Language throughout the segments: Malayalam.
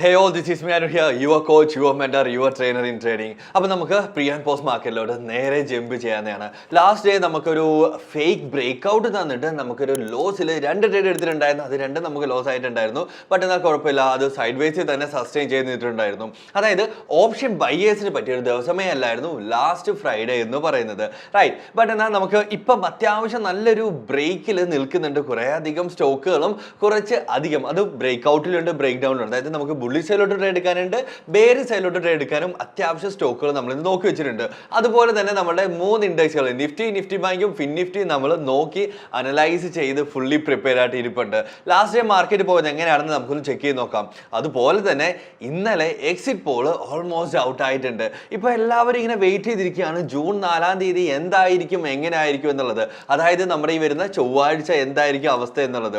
Hey all this is me R here your coach your mentor your trainer in trading അപ്പോൾ നമുക്ക് പ്രീ ആൻഡ് പോസ്റ്റ് മാർക്കറ്റിലോട്ട് നേരെ ജമ്പ് ചെയ്യാവുന്നതാണ്. ലാസ്റ്റ് ഡേ നമുക്കൊരു ഫേക്ക് ബ്രേക്ക് ഔട്ട് തന്നിട്ട് നമുക്കൊരു ലോസിൽ രണ്ട് ട്രേഡ് എടുത്തിട്ടുണ്ടായിരുന്നു. അത് രണ്ടും നമുക്ക് ലോസ് ആയിട്ടുണ്ടായിരുന്നു. ബട്ട് എന്നാൽ കുഴപ്പമില്ല അത് സൈഡ് വേസിൽ തന്നെ സസ്റ്റെയിൻ ചെയ്തിട്ടുണ്ടായിരുന്നു അതായത് ഓപ്ഷൻ ബയ്യേഴ്സിന് പറ്റിയൊരു ദിവസമേ അല്ലായിരുന്നു ലാസ്റ്റ് ഫ്രൈഡേ എന്ന് പറയുന്നത്. റൈറ്റ് ബട്ട് എന്നാൽ നമുക്ക് ഇപ്പം അത്യാവശ്യം നല്ലൊരു ബ്രേക്കിൽ നിൽക്കുന്നുണ്ട്. കുറേ അധികം സ്റ്റോക്കുകളും കുറച്ച് അധികം. അത് ബ്രേക്ക് ഔട്ടിലുണ്ട് ബ്രേക്ക് ഡൗണിലുണ്ട് അതായത് നമുക്ക് ബുള്ളി സൈഡിലോട്ട് ട്രേഡ് എടുക്കാനുണ്ട് ബേരി സൈഡിലോട്ട് ട്രേഡ് എടുക്കാനും അത്യാവശ്യം സ്റ്റോക്കുകൾ നമ്മൾ ഇന്ന് നോക്കി വെച്ചിട്ടുണ്ട്. അതുപോലെ തന്നെ നമ്മുടെ മൂന്ന് ഇൻഡെക്സുകൾ നിഫ്റ്റി നിഫ്റ്റി ബാങ്കും ഫിൻ നിഫ്റ്റി നമ്മൾ നോക്കി അനലൈസ് ചെയ്ത് ഫുള്ളി പ്രിപ്പയർ ആയിട്ട് ഇരിപ്പുണ്ട്. ലാസ്റ്റ് ഡേ മാർക്കറ്റ് പോയത് എങ്ങനെയാണെന്ന് നമുക്കൊന്ന് ചെക്ക് ചെയ്ത് നോക്കാം. അതുപോലെ തന്നെ ഇന്നലെ എക്സിറ്റ് പോൾ ഓൾമോസ്റ്റ് ഔട്ട് ആയിട്ടുണ്ട്. ഇപ്പൊ എല്ലാവരും ഇങ്ങനെ വെയിറ്റ് ചെയ്തിരിക്കുകയാണ്. ജൂൺ നാലാം തീയതി എന്തായിരിക്കും എങ്ങനെ ആയിരിക്കും എന്നുള്ളത്. അതായത് നമ്മുടെ ഈ വരുന്ന ചൊവ്വാഴ്ച എന്തായിരിക്കും അവസ്ഥ എന്നുള്ളത്.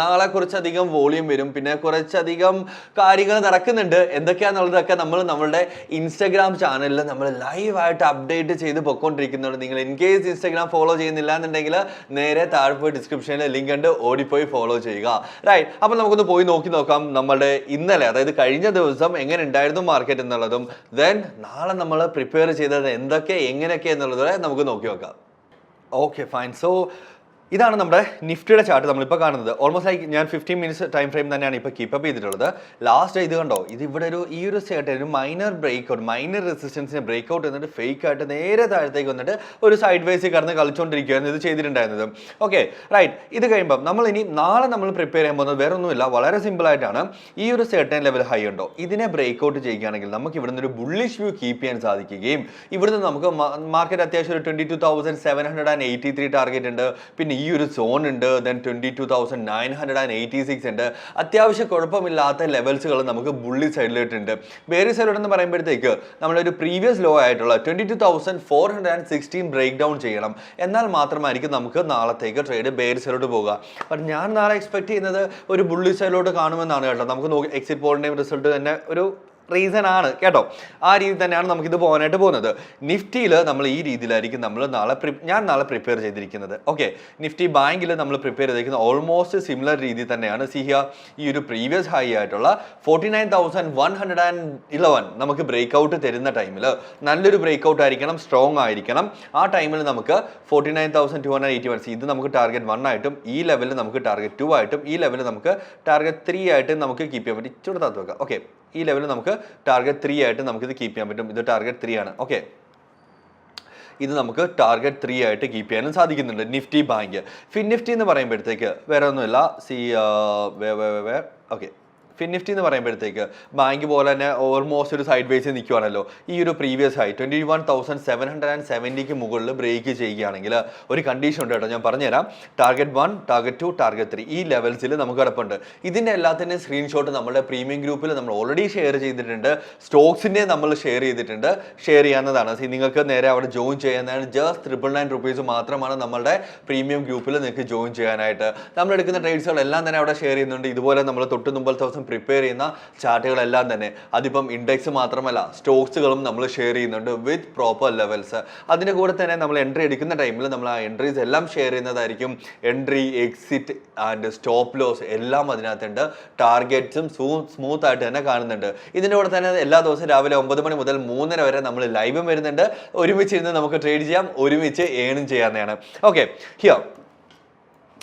നാളെ കുറച്ചധികം വോളിയം വരും. പിന്നെ കുറച്ചധികം കാര്യങ്ങൾ നടക്കുന്നുണ്ട്. എന്തൊക്കെയാണെന്നുള്ളതൊക്കെ നമ്മൾ നമ്മളുടെ ഇൻസ്റ്റാഗ്രാം ചാനലിൽ നമ്മൾ ലൈവായിട്ട് അപ്ഡേറ്റ് ചെയ്ത് പൊക്കോണ്ടിരിക്കുന്നുണ്ട്. നിങ്ങൾ ഇൻ കേസ് ഇൻസ്റ്റാഗ്രാം ഫോളോ ചെയ്യുന്നില്ല എന്നുണ്ടെങ്കിൽ നേരെ താഴെ പോയി ഡിസ്ക്രിപ്ഷനിൽ ലിങ്ക് ഉണ്ട്. ഓടിപ്പോയി ഫോളോ ചെയ്യുക. റൈറ്റ് അപ്പോൾ നമുക്കൊന്ന് പോയി നോക്കി നോക്കാം നമ്മുടെ ഇന്നലെ അതായത് കഴിഞ്ഞ ദിവസം എങ്ങനെ ഉണ്ടായിരുന്നു മാർക്കറ്റ് എന്നുള്ളതും ദെൻ നാളെ നമ്മൾ പ്രിപ്പയർ ചെയ്തത് എന്തൊക്കെ എങ്ങനെയൊക്കെ എന്നുള്ളതോടെ നമുക്ക് നോക്കി നോക്കാം. ഓക്കെ ഫൈൻ സോ ഇതാണ് നമ്മുടെ നിഫ്റ്റിയുടെ ചാർട്ട് നമ്മളിപ്പോൾ കാണുന്നത്. ഓൾമോസ്റ്റ് ലൈക്ക് ഞാൻ ഫിഫ്റ്റീൻ മിനിറ്റ്സ് ടൈം ഫ്രെയിം തന്നെയാണ് ഇപ്പോൾ കീപ്പ് അപ്പ് ചെയ്തിട്ടുള്ളത്. ലാസ്റ്റ് ഇത് കണ്ടോ? ഇത് ഇവിടെ ഒരു ഈ ഒരു സൈഡിൽ ഒരു മൈനർ ബ്രേക്ക് ഔട്ട് മൈനർ റെസിസ്റ്റൻസിനെ ബ്രേക്ക് ഔട്ട് എന്നിട്ട് ഫേക്ക് ആയിട്ട് നേരെ താഴത്തേക്ക് വന്നിട്ട് ഒരു സൈഡ് വേസിൽ കടന്ന് കളിച്ചുകൊണ്ടിരിക്കുകയായിരുന്നു ഇത് ചെയ്തിട്ടുണ്ടായിരുന്നത്. ഓക്കെ റൈറ്റ് ഇത് കഴിയുമ്പം നമ്മൾ ഇനി നാളെ നമ്മൾ പ്രിപ്പയർ ചെയ്യാൻ പോകുന്നത് വേറെ ഒന്നുമില്ല വളരെ സിമ്പിളായിട്ടാണ് ഈ ഒരു സെർട്ടൻ ലെവൽ ഹൈ ഉണ്ടോ? ഇതിനെ ബ്രേക്ക് ഔട്ട് ചെയ്യുകയാണെങ്കിൽ നമുക്ക് ഇവിടുന്ന് ഒരു ബുള്ളിഷ് വ്യൂ കീപ്പ് ചെയ്യാൻ സാധിക്കുകയും ഇവിടുന്ന് നമുക്ക് മാർക്കറ്റ് അത്യാവശ്യം ഒരു twenty two thousand seven hundred and eighty three target ഉണ്ട്. പിന്നെ ഈ ഒരു സോൺ ഉണ്ട് then twenty two thousand nine hundred and eighty six ഉണ്ട്. അത്യാവശ്യം കുഴപ്പമില്ലാത്ത ലെവൽസുകൾ നമുക്ക് ബുള്ളി സൈഡിലിട്ടുണ്ട് വേറെ സൈഡിലോട്ട് എന്ന് പറയുമ്പോഴത്തേക്ക് നമ്മളൊരു പ്രീവിയസ് ലോ ആയിട്ടുള്ള twenty two thousand four hundred and sixteen break down ചെയ്യണം. എന്നാൽ മാത്രമായിരിക്കും നമുക്ക് നാളത്തേക്ക് ട്രേഡ് ബേറി സൈഡിലോട്ട് പോകുക ബട്ട് ഞാൻ നാളെ എക്സ്പെക്ട് ചെയ്യുന്നത് ഒരു ബുള്ളി സൈഡിലോട്ട് കാണുമെന്നാണ് കേട്ടോ. നമുക്ക് നോക്കി എക്സിറ്റ് പോളിന്റെയും റിസൾട്ട് തന്നെ ഒരു റീസൺ ആണ്. കേട്ടോ? ആ രീതി തന്നെയാണ് നമുക്ക് ഇത് പോകാനായിട്ട് പോകുന്നത്. നിഫ്റ്റിയിൽ നമ്മൾ ഈ രീതിയിലായിരിക്കും നമ്മൾ നാളെ ഞാൻ നാളെ പ്രിപ്പയർ ചെയ്തിരിക്കുന്നത്. ഓക്കെ നിഫ്റ്റി ബാങ്കിൽ നമ്മൾ പ്രിപ്പയർ ചെയ്തിരിക്കുന്നത് ഓൾമോസ്റ്റ് സിമിലർ രീതി തന്നെയാണ്. സിഹിയ ഈ ഒരു പ്രീവിയസ് ഹൈ ആയിട്ടുള്ള forty nine thousand one hundred and eleven നമുക്ക് ബ്രേക്ക് ഔട്ട് തരുന്ന ടൈമിൽ നല്ലൊരു ബ്രേക്ക് ഔട്ട് ആയിരിക്കണം സ്ട്രോങ് ആയിരിക്കണം. ആ ടൈമിൽ നമുക്ക് forty nine thousand two hundred eighty one ഇത് നമുക്ക് ടാർഗറ്റ് വൺ ആയിട്ടും ഈ ലെവലിൽ നമുക്ക് ടാർഗറ്റ് ടു ആയിട്ടും ഈ ലെവലിൽ നമുക്ക് ടാർഗറ്റ് ത്രീ ആയിട്ടും നമുക്ക് കീപ്പ് ചെയ്യാൻ പറ്റും. ഇച്ചിരി വെക്കാം. ഓക്കെ ഈ ലെവലിൽ നമുക്ക് ടാർഗറ്റ് ത്രീ ആയിട്ട് നമുക്ക് ഇത് കീപ്പ് ചെയ്യാൻ പറ്റും. ഇത് ടാർഗറ്റ് ത്രീ ആണ്. ഓക്കെ ഇത് നമുക്ക് ടാർഗറ്റ് ത്രീ ആയിട്ട് കീപ്പ് ചെയ്യാനും സാധിക്കുന്നുണ്ട്. നിഫ്റ്റി ബാങ്ക് ഫിൻ നിഫ്റ്റി എന്ന് പറയുമ്പോഴത്തേക്ക് വേറെ ഒന്നുമില്ല. സി വേ വേ വേ ഓക്കെ ഫിൻ നിഫ്റ്റി എന്ന് പറയുമ്പോഴത്തേക്ക് ബാങ്ക് പോലെ തന്നെ ഓൾമോസ്റ്റ് ഒരു സൈഡ് വേസിൽ നിൽക്കുവാണല്ലോ ഈ ഒരു previous high twenty one thousand seven hundred and സെവന്റിക്ക് മുകളിൽ ബ്രേക്ക് ചെയ്യുകയാണെങ്കിൽ ഒരു കണ്ടീഷൻ ഉണ്ട് കേട്ടോ. ഞാൻ പറഞ്ഞുതരാം. Target one target two target three ഈ ലെവൽസിൽ നമുക്ക് കിടപ്പുണ്ട്. ഇതിന്റെ എല്ലാത്തിന്റെയും സ്ക്രീൻഷോട്ട് നമ്മുടെ പ്രീമിയം ഗ്രൂപ്പിൽ നമ്മൾ ഓൾറെഡി ഷെയർ ചെയ്തിട്ടുണ്ട്. സ്റ്റോക്സിന്റെ നമ്മൾ ഷെയർ ചെയ്തിട്ടുണ്ട്. ഷെയർ ചെയ്യാവുന്നതാണ്. നിങ്ങൾക്ക് നേരെ അവിടെ ജോയിൻ ചെയ്യാനാണ് ജസ്റ്റ് ട്രിപ്പിൾ നയൻ റുപ്പീസ് മാത്രമാണ് നമ്മുടെ പ്രീമിയം ഗ്രൂപ്പിൽ നിങ്ങൾക്ക് ജോയിൻ ചെയ്യാനായിട്ട്. നമ്മൾ എടുക്കുന്ന ട്രേഡ്സുകൾ എല്ലാം തന്നെ അവിടെ ഷെയർ ചെയ്യുന്നുണ്ട്. ഇതുപോലെ നമ്മൾ തൊട്ട് മുമ്പത്തെ ദിവസം പ്രിപ്പയർ ചെയ്യുന്ന ചാർട്ടുകളെല്ലാം തന്നെ. അതിപ്പം ഇൻഡെക്സ് മാത്രമല്ല സ്റ്റോക്സുകളും നമ്മൾ ഷെയർ ചെയ്യുന്നുണ്ട് വിത്ത് പ്രോപ്പർ ലെവൽസ് അതിന്റെ കൂടെ തന്നെ നമ്മൾ എൻട്രി എടുക്കുന്ന ടൈമിൽ നമ്മൾ ആ എൻട്രീസ് എല്ലാം ഷെയർ ചെയ്യുന്നതായിരിക്കും. Entry exit and stop loss എല്ലാം അതിനകത്തുണ്ട്. ടാർഗറ്റ്സും സ്മൂത്ത് ആയിട്ട് തന്നെ കാണുന്നുണ്ട്. ഇതിന്റെ കൂടെ തന്നെ എല്ലാ ദിവസവും രാവിലെ ഒമ്പത് മണി മുതൽ മൂന്നര വരെ നമ്മൾ ലൈവും വരുന്നുണ്ട്. ഒരുമിച്ച് ഇരുന്ന് നമുക്ക് ട്രേഡ് ചെയ്യാം ഒരുമിച്ച് ഏണും ചെയ്യാവുന്നതാണ്. ഓക്കെ ഹിയോ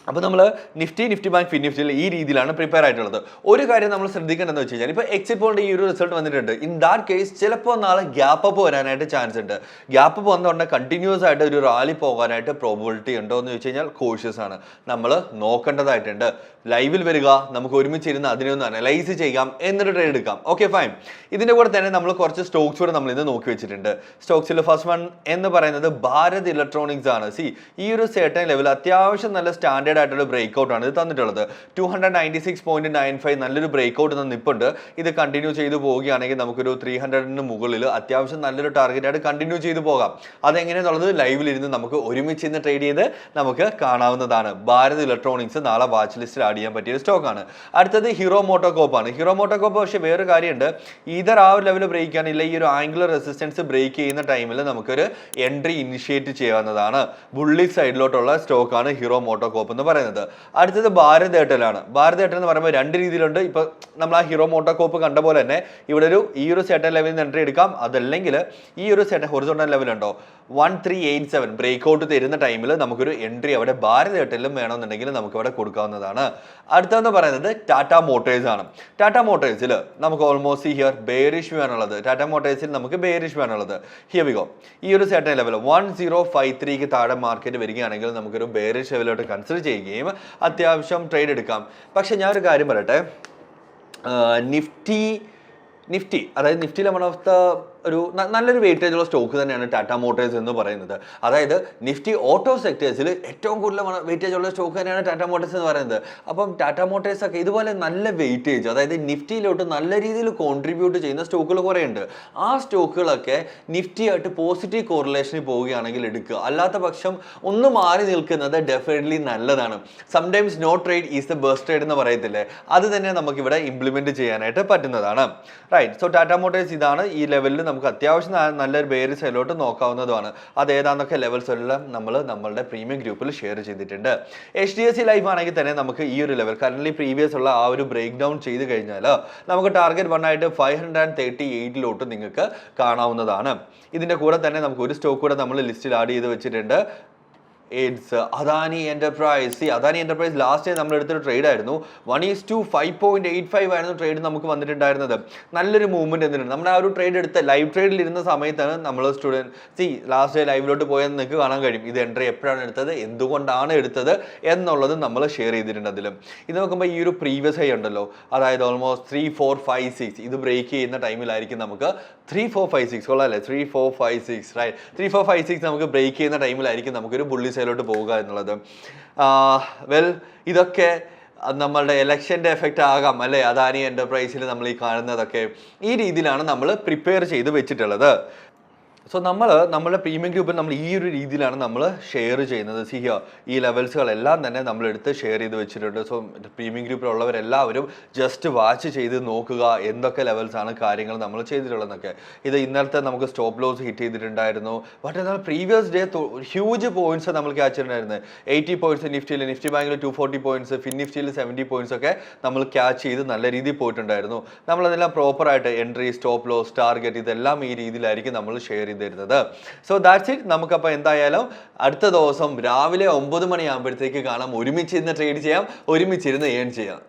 അപ്പോൾ നമ്മൾ നിഫ്റ്റി നിഫ്റ്റി ബാങ്ക് നിഫ്റ്റിയിൽ ഈ രീതിയിലാണ് പ്രിപ്പയർ ആയിട്ടുള്ളത്. ഒരു കാര്യം നമ്മൾ ശ്രദ്ധിക്കേണ്ടതെന്ന് വെച്ച് കഴിഞ്ഞാൽ ഇപ്പോൾ എക്സിറ്റ് പോളിന്റെ ഈ ഒരു റിസൾട്ട് വന്നിട്ടുണ്ട്. ഇൻ ദാറ്റ് കേസ് ചിലപ്പോൾ നാളെ ഗ്യാപ്പ് അപ്പ് വരാനായിട്ട് ചാൻസ് ഉണ്ട്. ഗ്യാപ്പ് അപ്പ് വന്നുകൊണ്ട് കണ്ടിന്യൂസ് ആയിട്ട് ഒരു റാലി പോകാനായിട്ട് പ്രോബിലിറ്റി ഉണ്ടോ എന്ന് ചോദിച്ചു കഴിഞ്ഞാൽ കോഷ്യസ് ആണ്. നമ്മൾ നോക്കേണ്ടതായിട്ടുണ്ട്. ലൈവിൽ വരിക നമുക്ക് ഒരുമിച്ച് ഇരുന്ന് അതിനെ ഒന്ന് അനലൈസ് ചെയ്യാം എന്നിട്ട് ട്രേഡ് എടുക്കാം. ഓക്കെ ഫൈൻ ഇതിന്റെ കൂടെ തന്നെ നമ്മൾ കുറച്ച് സ്റ്റോക്സ് കൂടെ നമ്മൾ ഇന്ന് നോക്കി വെച്ചിട്ടുണ്ട്. സ്റ്റോക്സിൽ ഫസ്റ്റ് വൺ എന്ന് പറയുന്നത് ഭാരത് ഇലക്ട്രോണിക്സ് ആണ്. സി ഈ ഒരു സേട്ടൻ ലെവൽ അത്യാവശ്യം നല്ല സ്റ്റാൻഡേർഡ് ആയിട്ടുള്ള ബ്രേക്ക് ഔട്ടാണ് ആണ് ഇത് തന്നിട്ടുള്ളത്. Two hundred ninety six point nine five നല്ലൊരു ബ്രേക്ക് ഔട്ട് നിൽപ്പുണ്ട് ഇത് കണ്ടിന്യൂ ചെയ്തു പോവുകയാണെങ്കിൽ നമുക്കൊരു ത്രീ ഹൺഡ്രഡിന് മുകളിൽ അത്യാവശ്യം നല്ലൊരു ടാർഗറ്റ് ആയിട്ട് കണ്ടിന്യൂ ചെയ്തു പോകാം. അതെങ്ങനെയെന്നുള്ളത് ലൈവിലിരുന്ന് നമുക്ക് ഒരുമിച്ച് ഇന്ന് ട്രേഡ് ചെയ്ത് നമുക്ക് കാണാവുന്നതാണ്. ഭാരത് ഇലക്ട്രോണിക്സ് നാളെ വാച്ച് ലിസ്റ്റിൽ ആഡ് ചെയ്യാൻ പറ്റിയ സ്റ്റോക്കാണ് അടുത്തത് ഹീറോ മോട്ടോകോപ്പ് ആണ്. ഹീറോ മോട്ടോകോപ്പ് പക്ഷേ വേറൊരു കാര്യമുണ്ട്. ഈതർ ആ ഒരു ലെവൽ ബ്രേക്ക് ആണില്ല ഈ ഒരു ആംഗുലർ റെസിസ്റ്റൻസ് ബ്രേക്ക് ചെയ്യുന്ന ടൈമിൽ നമുക്കൊരു എൻട്രി ഇനിഷ്യേറ്റ് ചെയ്യാവുന്നതാണ്. ബുള്ളി സൈഡിലോട്ടുള്ള സ്റ്റോക്കാണ് ഹീറോ മോട്ടോകോപ്പ് എന്ന് പറയുന്നത്. അടുത്തത് ഭാരത് എയർടെലാണ് ഭാരത് എയർടെൽ എന്ന് പറയുമ്പോൾ രണ്ട് രീതിയിലുണ്ട്. ഇപ്പൊ നമ്മൾ ആ ഹീറോ മോട്ടോകോപ്പ് കണ്ട പോലെ തന്നെ ഇവിടെ ഒരു ഈ ഒരു സെറ്റൻ ലെവലിൽ നിന്ന് എൻട്രി എടുക്കാം. അതല്ലെങ്കിൽ ഈ ഒരു certain horizontal ലെവലുണ്ടോ one three eight seven break out തരുന്ന ടൈമിൽ നമുക്കൊരു എൻട്രി അവിടെ ഭാരത് എയർടെല്ലും വേണമെന്നുണ്ടെങ്കിൽ നമുക്ക് ഇവിടെ കൊടുക്കാവുന്നതാണ്. അടുത്തതെന്ന് പറയുന്നത് ടാറ്റ മോട്ടേഴ്സ് ആണ്. ടാറ്റ മോട്ടേഴ്സിൽ നമുക്ക് ഓൾമോസ്റ്റ് ഹിയർ ബേറിഷ് വേണുള്ളത് ടാറ്റ മോട്ടേഴ്സിൽ നമുക്ക് ബേറിഷ് വേണുള്ളത് ഹിയർ വിഗോ ഈ ഒരു certain level one zero five ത്രീക്ക് താഴെ മാർക്കറ്റ് വരികയാണെങ്കിൽ നമുക്കൊരു ബേറിഷ് ലെവലോട്ട് കൺസിഡർ ചെയ്യുകയും അത്യാവശ്യം ട്രേഡ് എടുക്കാം. പക്ഷെ ഞാനൊരു കാര്യം പറയട്ടെ. നിഫ്റ്റി നിഫ്റ്റി അതായത് നിഫ്റ്റിയിലെ വൺ ഓഫ് ദ ഒരു നല്ലൊരു വെയിറ്റേജ് ഉള്ള സ്റ്റോക്ക് തന്നെയാണ് ടാറ്റ മോട്ടോഴ്സ് എന്ന് പറയുന്നത്. അതായത് നിഫ്റ്റി ഓട്ടോ സെക്ടേഴ്സിൽ ഏറ്റവും കൂടുതൽ വെയിറ്റേജ് ഉള്ള സ്റ്റോക്ക് തന്നെയാണ് ടാറ്റ മോട്ടേഴ്സ് എന്ന് പറയുന്നത്. അപ്പം ടാറ്റ മോട്ടേഴ്സ് ഒക്കെ ഇതുപോലെ നല്ല വെയിറ്റേജ് അതായത് നിഫ്റ്റിയിലോട്ട് നല്ല രീതിയിൽ കോൺട്രിബ്യൂട്ട് ചെയ്യുന്ന സ്റ്റോക്കുകൾ കുറേ ഉണ്ട് ആ സ്റ്റോക്കുകളൊക്കെ നിഫ്റ്റിയായിട്ട് പോസിറ്റീവ് കോറിലേഷനിൽ പോവുകയാണെങ്കിൽ എടുക്കുക. അല്ലാത്ത പക്ഷം ഒന്ന് മാറി നിൽക്കുന്നത് ഡെഫിനറ്റ്ലി നല്ലതാണ്. Sometimes no trade is the best trade എന്ന് പറയത്തില്ലേ? അത് തന്നെ നമുക്കിവിടെ ഇംപ്ലിമെന്റ് ചെയ്യാനായിട്ട് പറ്റുന്നതാണ്. റൈറ്റ് സോ ടാറ്റ മോട്ടേഴ്സ് ഇതാണ് ഈ ലെവലിൽ നമുക്ക് അത്യാവശ്യം നല്ലൊരു ബേരി സെല്ലോട്ട് നോക്കാവുന്നതുമാണ്. അത് ഏതാന്നൊക്കെ ലെവൽസ് എല്ലാം നമ്മൾ നമ്മളുടെ പ്രീമിയം ഗ്രൂപ്പിൽ ഷെയർ ചെയ്തിട്ടുണ്ട്. H D S C life ആണെങ്കിൽ തന്നെ നമുക്ക് ഈ ഒരു ലെവൽ കറന്റ് പ്രീവിയസ് ഉള്ള ആ ഒരു ബ്രേക്ക് ഡൗൺ ചെയ്ത് കഴിഞ്ഞാൽ നമുക്ക് ടാർഗറ്റ് വൺ ആയിട്ട് ഫൈവ് ഹൺഡ്രഡ് ആൻഡ് തേർട്ടി എയ്റ്റിലോട്ട് നിങ്ങൾക്ക് കാണാവുന്നതാണ്. ഇതിന്റെ കൂടെ തന്നെ നമുക്ക് ഒരു സ്റ്റോക്ക് കൂടെ നമ്മൾ ലിസ്റ്റിൽ ആഡ് ചെയ്ത് വെച്ചിട്ടുണ്ട്. It's Adani Enterprise see Adani Enterprise last നമ്മൾ എടുത്തൊരു ട്രേഡ് ആയിരുന്നു. One is two five point eight five ആയിരുന്നു ട്രേഡ് നമുക്ക് വന്നിട്ടുണ്ടായിരുന്നത്. നല്ലൊരു മൂവ്മെന്റ് എന്തിട്ടുണ്ട് നമ്മുടെ ആ ഒരു ട്രേഡ് എടുത്ത ലൈവ് ട്രേഡിൽ ഇരുന്ന സമയത്താണ് നമ്മൾ സ്റ്റുഡന്റ് സി ലാസ്റ്റ് ഡേ ലൈവിലോട്ട് പോയാൽ നിങ്ങൾക്ക് കാണാൻ കഴിയും. ഇത് എൻട്രി എപ്പോഴാണ് എടുത്തത്? എന്തുകൊണ്ടാണ് എടുത്തത്? എന്നുള്ളത് നമ്മൾ ഷെയർ ചെയ്തിട്ടുണ്ട് അതിലും. ഇത് നോക്കുമ്പോൾ ഈ ഒരു പ്രീവിയസ് ഹൈ ഉണ്ടല്ലോ. അതായത് almost three four five six ഇത് ബ്രേക്ക് ചെയ്യുന്ന ടൈമിലായിരിക്കും നമുക്ക് ത്രീ ഫോർ ഫൈവ് സിക്സ് കൊള്ളാം അല്ലേ? Three four five six right three four five six നമുക്ക് ബ്രേക്ക് ചെയ്യുന്ന ടൈമിലായിരിക്കും നമുക്കൊരു ബുള്ളി സൈലോട്ട് പോവുക എന്നുള്ളത്. വെൽ ഇതൊക്കെ നമ്മളുടെ ഇലക്ഷന്റെ എഫക്റ്റ് ആകാം അല്ലേ? അദാനി എന്റർപ്രൈസിൽ നമ്മൾ ഈ കാണുന്നതൊക്കെ. ഈ രീതിയിലാണ് നമ്മൾ പ്രിപ്പയർ ചെയ്ത് വെച്ചിട്ടുള്ളത്. സോ നമ്മൾ നമ്മുടെ പ്രീമിയം ഗ്രൂപ്പിൽ നമ്മൾ ഈ ഒരു രീതിയിലാണ് നമ്മൾ ഷെയർ ചെയ്യുന്നത്. സിഹിയ ഈ ലെവൽസുകളെല്ലാം തന്നെ നമ്മൾ എടുത്ത് ഷെയർ ചെയ്ത് വെച്ചിട്ടുണ്ട്. സോ പ്രീമിയം ഗ്രൂപ്പിലുള്ളവരെല്ലാവരും ജസ്റ്റ് വാച്ച് ചെയ്ത് നോക്കുക എന്തൊക്കെ ലെവൽസാണ് കാര്യങ്ങൾ നമ്മൾ ചെയ്തിട്ടുള്ളതെന്നൊക്കെ. ഇത് ഇന്നലത്തെ നമുക്ക് സ്റ്റോപ്പ് ലോസ് ഹിറ്റ് ചെയ്തിട്ടുണ്ടായിരുന്നു. ബട്ട് എന്നാൽ പ്രീവിയസ് ഡേ ഹ്യൂജ് പോയിന്റ്സ് നമ്മൾ ക്യാച്ച് ചെയ്തിട്ടുണ്ടായിരുന്നത് എയ്റ്റി പോയിന്റ്സ് നിഫ്റ്റിയിൽ നിഫ്റ്റി ബാങ്കിൽ ടു ഫോർട്ടി പോയിന്റ്സ് ഫിൻ നിഫ്റ്റിയിൽ സെവന്റി പോയിന്റ്സ് ഒക്കെ നമ്മൾ ക്യാച്ച് ചെയ്ത് നല്ല രീതിയിൽ പോയിട്ടുണ്ടായിരുന്നു. നമ്മളതെല്ലാം പ്രോപ്പറായിട്ട് എൻട്രി സ്റ്റോപ്പ് ലോസ് ടാർഗറ്റ് ഇതെല്ലാം ഈ രീതിയിലായിരിക്കും നമ്മൾ ഷെയർ ചെയ്ത് തരുന്നത്. സോ ദാറ്റ്സ് ഇറ്റ് നമുക്കപ്പോൾ എന്തായാലും അടുത്ത ദിവസം രാവിലെ ഒമ്പത് മണിയാകുമ്പോഴത്തേക്ക് കാണാം. ഒരുമിച്ചിരുന്ന് ട്രേഡ് ചെയ്യാം ഒരുമിച്ചിരുന്ന് ഏൺ ചെയ്യാം.